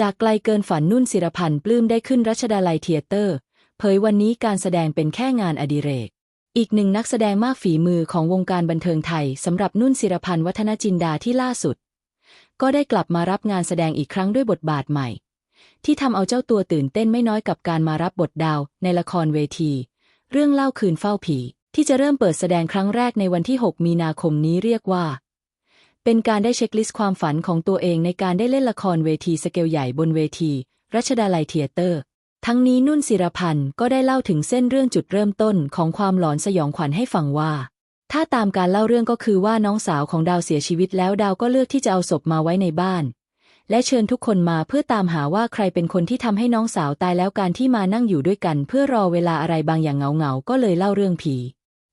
จากไกลเกินฝันนุ่นศิรพันธ์ปลื้มได้ขึ้นรัชดาลัยเทียเตอร์ เผยวันนี้การแสดงเป็นแค่งานอดิเรก อีกหนึ่งนักแสดงมากฝีมือของวงการบันเทิงไทยสำหรับนุ่นศิรพันธ์วัฒนจินดาที่ล่าสุด ก็ได้กลับมารับงานแสดงอีกครั้งด้วยบทบาทใหม่ ที่ทำเอาเจ้าตัวตื่นเต้นไม่น้อยกับการมารับบทดาวในละครเวที เรื่องเล่าคืนเฝ้าผี ที่จะเริ่มเปิดแสดงครั้งแรกในวันที่ 6 มีนาคมนี้เรียกว่า เป็นการได้เช็คลิสต์ความฝันของตัวเองในการได้เล่นละครเวทีสเกลใหญ่บนเวที รัชดาลัยเทียเตอร์ ทั้งนี้นุ่นศิรพันธ์ก็ได้เล่าถึงเส้นเรื่องจุดเริ่มต้นของความหลอนสยองขวัญให้ฟังว่า ถ้าตามการเล่าเรื่องก็คือว่าน้องสาวของดาวเสียชีวิตแล้วดาวก็เลือกที่จะเอาศพมาไว้ในบ้าน และเชิญทุกคนมาเพื่อตามหาว่าใครเป็นคนที่ทำให้น้องสาวตายแล้วการที่มานั่งอยู่ด้วยกัน เพื่อรอเวลาอะไรบางอย่างเงาๆก็เลยเล่าเรื่องผี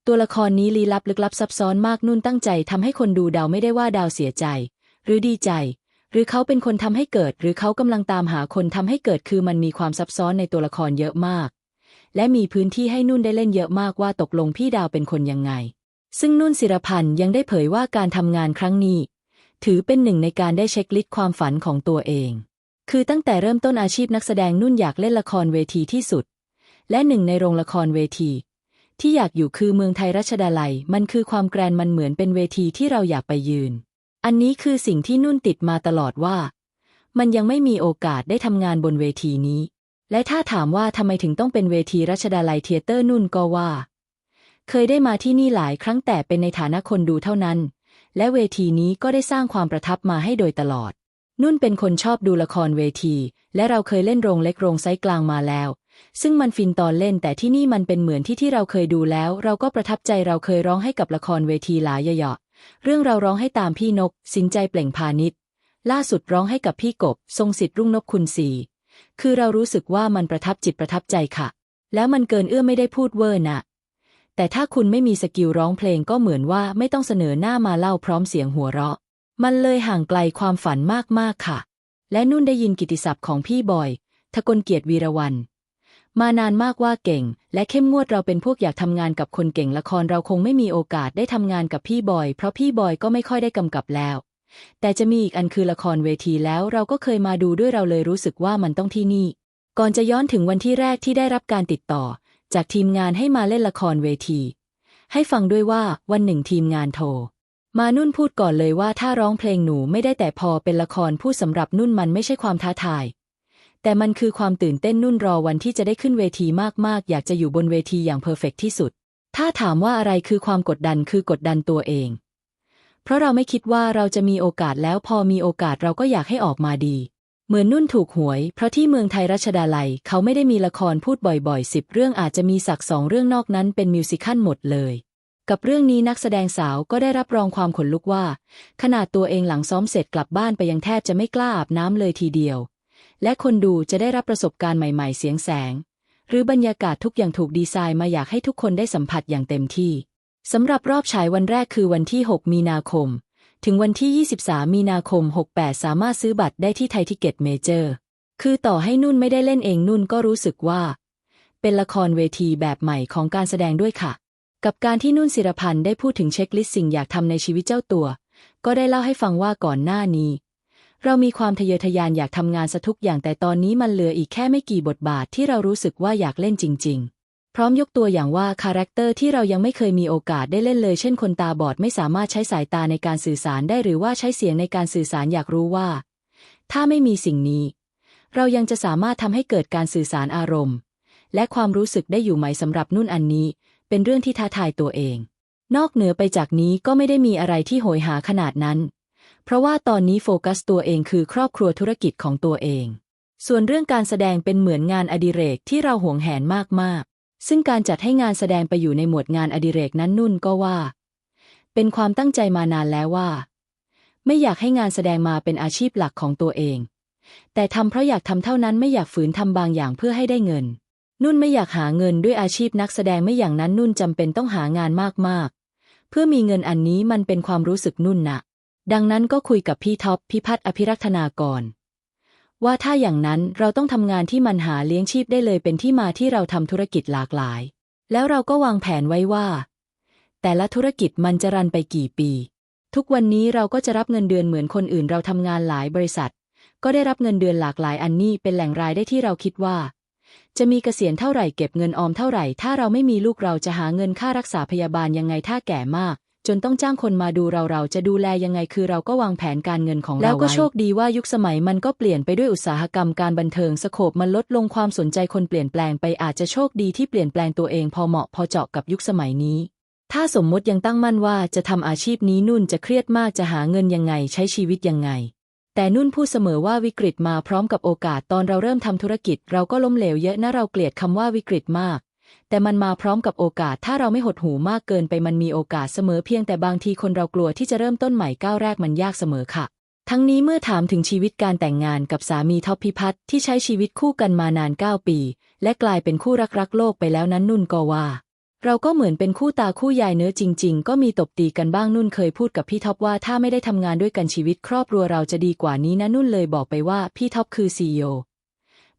ตัวละครนี้ลี้ลับลึกลับซับซ้อนมากนุ่นตั้งใจทำให้คนดูเดาไม่ได้ว่าดาวเสียใจ หรือดีใจ หรือเขาเป็นคนทำให้เกิด หรือเขากำลังตามหาคนทำให้เกิดคือมันมีความซับซ้อนในตัวละครเยอะมาก และมีพื้นที่ให้นุ่นได้เล่นเยอะมากว่าตกลงพี่ดาวเป็นคนยังไง ซึ่งนุ่นศิรพันธ์ยังได้เผยว่าการทำงานครั้งนี้ ถือเป็นหนึ่งในการได้เช็คลิสต์ความฝันของตัวเอง คือตั้งแต่เริ่มต้นอาชีพนักแสดงนุ่นอยากเล่นละครเวทีที่สุด และหนึ่งในโรงละครเวที ที่อยากอยู่คือเมืองไทยรัชดาลัย มันคือความแกรนมันเหมือนเป็นเวทีที่เราอยากไปยืน อันนี้คือสิ่งที่นุ่นติดมาตลอดว่า มันยังไม่มีโอกาสได้ทำงานบนเวทีนี้ และถ้าถามว่าทำไมถึงต้องเป็นเวทีรัชดาลัยเทเตอร์นุ่นก็ว่า เคยได้มาที่นี่หลายครั้งแต่เป็นในฐานะคนดูเท่านั้น และเวทีนี้ก็ได้สร้างความประทับมาให้โดยตลอด นุ่นเป็นคนชอบดูละครเวที และเราเคยเล่นโรงเล็กโรงไซส์กลางมาแล้ว ซึ่งมันฟินตอนเล่นแต่ที่นี่มันเป็นเหมือนที่ที่เราเคยดูแล้ว เราก็ประทับใจเราเคยร้องให้กับละครเวทีหลายเหยาะๆเรื่องเราร้องให้ตามพี่นก สินใจเปล่งพาณิชย์ล่าสุดร้องให้กับพี่กบ ทรงสิทธิ์รุ่งนพคุณศรีคือเรารู้สึกว่ามันประทับจิตประทับใจค่ะ แล้วมันเกินเอื้อไม่ได้พูดเวอร์นะแต่ถ้าคุณไม่มีสกิลร้องเพลงก็เหมือนว่าไม่ต้องเสนอหน้ามาเล่าพร้อมเสียงหัวเราะ มันเลยห่างไกลความฝันมากๆค่ะ และนุ่นได้ยินกิตติศัพท์ของพี่บอย ทกลเกียรติวีรวัน มานานมากว่าเก่ง และเข้มงวดเราเป็นพวกอยากทำงานกับคนเก่งละครเราคงไม่มีโอกาสได้ทำงานกับพี่บอย เพราะพี่บอยก็ไม่ค่อยได้กำกับแล้ว แต่จะมีอีกอันคือละครเวทีแล้วเราก็เคยมาดูด้วยเราเลยรู้สึกว่ามันต้องที่นี่ ก่อนจะย้อนถึงวันที่แรกที่ได้รับการติดต่อ จากทีมงานให้มาเล่นละครเวที ให้ฟังด้วยว่าวันหนึ่งทีมงานโทรมานุ่นพูดก่อนเลยว่าถ้าร้องเพลงหนูไม่ได้แต่พอเป็นละครพูดสำหรับนุ่นมันไม่ใช่ความท้าทาย แต่มันคือความตื่นเต้นนุ่นรอวันที่จะได้ขึ้นเวทีมากๆ อยากจะอยู่บนเวทีอย่างเพอร์เฟกที่สุด ถ้าถามว่าอะไรคือความกดดันคือกดดันตัวเอง เพราะเราไม่คิดว่าเราจะมีโอกาสแล้วพอมีโอกาสเราก็อยากให้ออกมาดี เหมือนนุ่นถูกหวย เพราะที่เมืองไทยรัชดาลัย เขาไม่ได้มีละครพูดบ่อยๆสิบเรื่องอาจจะมีสักสองเรื่องนอกนั้นเป็นมิวสิคัลหมดเลยกับเรื่องนี้นักแสดงสาวก็ได้รับรองความขนลุกว่า ขนาดตัวเองหลังซ้อมเสร็จกลับบ้านไปยังแทบจะไม่กล้าอาบน้ำเลยทีเดียว และคนดูจะได้รับประสบการณ์ใหม่ ๆ เสียงแสง หรือบรรยากาศทุกอย่างถูกดีไซน์มาอยากให้ทุกคนได้สัมผัสอย่างเต็มที่สำหรับรอบฉายวันแรกคือวันที่ 6 มีนาคม ถึงวันที่ 23 มีนาคม 68 สามารถซื้อบัตรได้ที่ไทยทิเก็ตเมเจอร์ คือต่อให้นุ่นไม่ได้เล่นเองนุ่นก็รู้สึกว่า เป็นละครเวทีแบบใหม่ของการแสดงด้วยค่ะ กับการที่นุ่นศิรพันธ์ได้พูดถึงเช็คลิสต์สิ่งอยากทำในชีวิตเจ้าตัว ก็ได้เล่าให้ฟังว่าก่อนหน้านี้ เรามีความทะเยอทะยานอยากทำงานสะทุกอย่างแต่ตอนนี้มันเหลืออีกแค่ไม่กี่บทบาทที่เรารู้สึกว่าอยากเล่นจริง ๆ พร้อมยกตัวอย่างว่าคาแรคเตอร์ที่เรายังไม่เคยมีโอกาสได้เล่นเลย เช่นคนตาบอดไม่สามารถใช้สายตาในการสื่อสารได้หรือว่าใช้เสียงในการสื่อสารอยากรู้ว่า ถ้าไม่มีสิ่งนี้ เรายังจะสามารถทำให้เกิดการสื่อสารอารมณ์ และความรู้สึกได้อยู่ไหมสำหรับนุ่นอันนี้ เป็นเรื่องที่ท้าทายตัวเอง นอกเหนือไปจากนี้ก็ไม่ได้มีอะไรที่โหยหาขนาดนั้น เพราะว่าตอนนี้โฟกัสตัวเองคือครอบครัวธุรกิจของตัวเอง ส่วนเรื่องการแสดงเป็นเหมือนงานอดิเรกที่เราหวงแหนมากๆ ซึ่งการจัดให้งานแสดงไปอยู่ในหมวดงานอดิเรกนั้นนุ่นก็ว่า เป็นความตั้งใจมานานแล้วว่า ไม่อยากให้งานแสดงมาเป็นอาชีพหลักของตัวเอง แต่ทำเพราะอยากทำเท่านั้นไม่อยากฝืนทำบางอย่างเพื่อให้ได้เงิน นุ่นไม่อยากหาเงินด้วยอาชีพนักแสดงไม่อย่างนั้นนุ่นจำเป็นต้องหางานมากๆ เพื่อมีเงินอันนี้มันเป็นความรู้สึกนุ่นนะ ดังนั้นก็คุยกับพี่ท็อปพิพัฒน์อภิรักษนากร ว่าถ้าอย่างนั้นเราต้องทำงานที่มันหาเลี้ยงชีพได้เลยเป็นที่มาที่เราทำธุรกิจหลากหลาย แล้วเราก็วางแผนไว้ว่า แต่ละธุรกิจมันจะรันไปกี่ปี ทุกวันนี้เราก็จะรับเงินเดือนเหมือนคนอื่นเราทำงานหลายบริษัท ก็ได้รับเงินเดือนหลากหลายอันนี้เป็นแหล่งรายได้ที่เราคิดว่า จะมีเกษียณเท่าไหร่เก็บเงินออมเท่าไหร่ ถ้าเราไม่มีลูกเราจะหาเงินค่ารักษาพยาบาลยังไงถ้าแก่มาก จนต้องจ้างคนมาดูเราเราจะดูแลยังไงคือเราก็วางแผนการเงินของเราแล้วก็โชคดีว่ายุคสมัยมันก็เปลี่ยนไปด้วยอุตสาหกรรมการบันเทิงสโคปมันลดลงความสนใจคนเปลี่ยนแปลงไปอาจจะโชคดีที่เปลี่ยนแปลงตัวเองพอเหมาะพอเจาะกับยุคสมัยนี้ ถ้าสมมติยังตั้งมั่นว่าจะทำอาชีพนี้นุ่นจะเครียดมากจะหาเงินยังไงใช้ชีวิตยังไงแต่นุ่นพูดเสมอว่าวิกฤตมาพร้อมกับโอกาสตอนเราเริ่มทำธุรกิจ เราก็ล้มเหลวเยอะนะเราเกลียดคำว่าวิกฤตมาก แต่มันมาพร้อมกับโอกาส ถ้าเราไม่หดหูมากเกินไปมันมีโอกาสเสมอเพียงแต่บางทีคนเรากลัวที่จะเริ่มต้นใหม่ก้าวแรกมันยากเสมอค่ะ ทั้งนี้เมื่อถามถึงชีวิตการแต่งงานกับสามีท็อปพิพัฒน์ที่ใช้ชีวิตคู่กันมานาน 9 ปี และกลายเป็นคู่รักรักโลกไปแล้วนั้นนุ่นก็ว่า เราก็เหมือนเป็นคู่ตาคู่ยายเนื้อจริง ๆ ก็มีตบตีกันบ้างนุ่นเคยพูดกับพี่ท็อปว่าถ้าไม่ได้ทำงานด้วยกันชีวิตครอบครัวเราจะดีกว่านี้นะนุ่นเลยบอกไปว่าพี่ท็อปคือซีอ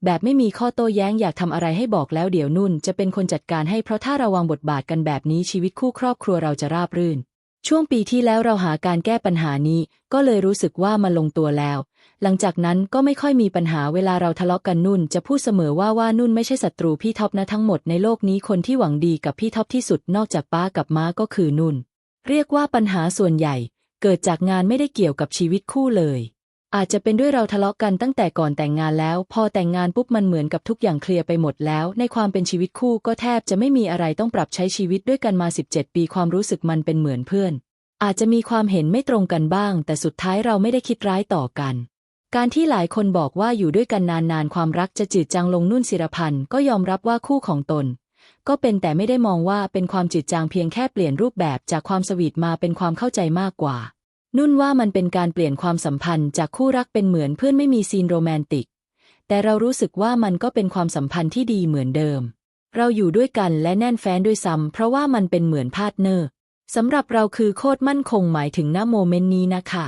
แบบไม่มีข้อโต้แย้งอยากทำอะไรให้บอกแล้วเดี๋ยวนุ่นจะเป็นคนจัดการให้เพราะถ้าราวางบทบาทกันแบบนี้ชีวิตคู่ครอบครัวเราจะราบรื่น ช่วงปีที่แล้วเราหาการแก้ปัญหานี้ ก็เลยรู้สึกว่ามันลงตัวแล้ว หลังจากนั้นก็ไม่ค่อยมีปัญหาเวลาเราทะเลาะกันนุ่น จะพูดเสมอว่าว่านุ่นไม่ใช่ศัตรูพี่ท็อปนะทั้งหมดในโลกนี้คนที่หวังดีกับพี่ท็อปที่สุดนอกจากป้ากับม้าก็คือนุ่น เรียกว่าปัญหาส่วนใหญ่ เกิดจากงานไม่ได้เกี่ยวกับชีวิตคู่เลย อาจจะเป็นด้วยเราทะเลาะกันตั้งแต่ก่อนแต่งงานแล้ว พอแต่งงานปุ๊บมันเหมือนกับทุกอย่างเคลียร์ไปหมดแล้ว ในความเป็นชีวิตคู่ก็แทบจะไม่มีอะไรต้องปรับใช้ชีวิตด้วยกันมา 17 ปีความรู้สึกมันเป็นเหมือนเพื่อน อาจจะมีความเห็นไม่ตรงกันบ้าง แต่สุดท้ายเราไม่ได้คิดร้ายต่อกัน การที่หลายคนบอกว่าอยู่ด้วยกันนานๆ ความรักจะจืดจางลงนุ่นศิรพันธ์ก็ยอมรับว่าคู่ของตน ก็เป็นแต่ไม่ได้มองว่าเป็นความจืดจางเพียงแค่เปลี่ยนรูปแบบจากความสวีทมาเป็นความเข้าใจมากกว่า นุ่นว่ามันเป็นการเปลี่ยนความสัมพันธ์จากคู่รักเป็นเหมือนเพื่อนไม่มีซีนโรแมนติก แต่เรารู้สึกว่ามันก็เป็นความสัมพันธ์ที่ดีเหมือนเดิม เราอยู่ด้วยกันและแน่นแฟ้นด้วยซ้ำเพราะว่ามันเป็นเหมือนพาร์ทเนอร์สำหรับเราคือโคตรมั่นคงหมายถึงหน้าโมเมนต์นี้นะคะ